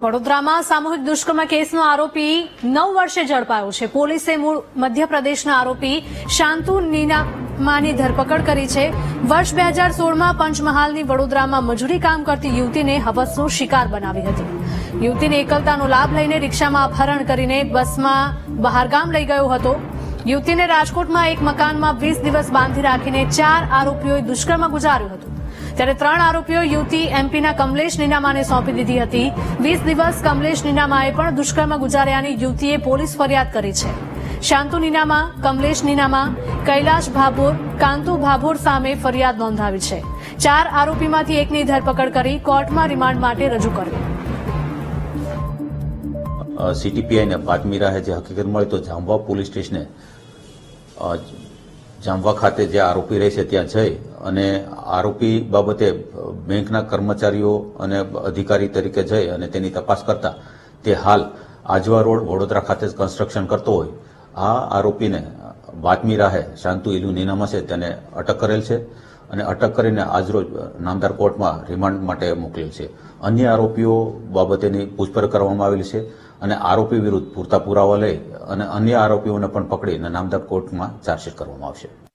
વડોદરામાં સામૂહિક દુષ્કર્મ કેસનો આરોપી નવ વર્ષે ઝડપાયો છે. પોલીસે મૂળ મધ્યપ્રદેશના આરોપી શાંતુ નીનામાની ધરપકડ કરી છે. વર્ષ બે હજાર સોળમાં પંચમહાલની વડોદરામાં મજૂરી કામ કરતી યુવતીને હવસનો શિકાર બનાવી હતી. યુવતીને એકલતાનો લાભ લઈને રિક્ષામાં અપહરણ કરીને બસમાં બહારગામ લઈ ગયો હતો. યુવતીને રાજકોટમાં એક મકાનમાં વીસ દિવસ બાંધી રાખીને ચાર આરોપીઓએ દુષ્કર્મ ગુજાર્યું હતું. ત્યારે ત્રણ આરોપીઓ યુવતી, એમપીના કમલેશ નીનામાને સોંપી દીધી હતી. વીસ દિવસ કમલેશ નીનામાએ પણ દુષ્કર્મ ગુજાર્યાની યુવતીએ પોલીસ ફરિયાદ કરી છે. શાંતુ નીનામા, કમલેશ નીનામા, કૈલાશ ભાભોર, કાંતુ ભાભોર સામે ફરિયાદ નોંધાવી છે. ચાર આરોપીમાંથી એકની ધરપકડ કરી કોર્ટમાં રિમાન્ડ માટે રજૂ કર્યો. સીટીપીઆઈને બાતમી રાહે જે હકીકત મળી તો જામવા પોલીસ સ્ટેશને જામવા ખાતે જે આરોપી રહે છે ત્યાં જઈ અને આરોપી બાબતે બેંકના કર્મચારીઓ અને અધિકારી તરીકે જઈ અને તેની તપાસ કરતા તે હાલ આજવા રોડ વડોદરા ખાતે કન્સ્ટ્રક્શન કરતો હોય. આ આરોપીને બાતમી રાહે શાંતુ ઇલુ નીનામા તેને અટક કરેલ છે. અને અટક કરીને આજરોજ નામદાર કોર્ટમાં રિમાન્ડ માટે મોકલેલ છે. અન્ય આરોપીઓ બાબતેની પૂછપરછ કરવામાં આવેલી છે અને આરોપી વિરુદ્ધ પૂરતા પુરાવા લઈ અને અન્ય આરોપીઓને પણ પકડીને નામદાર કોર્ટમાં ચાર્જશીટ કરવામાં આવશે.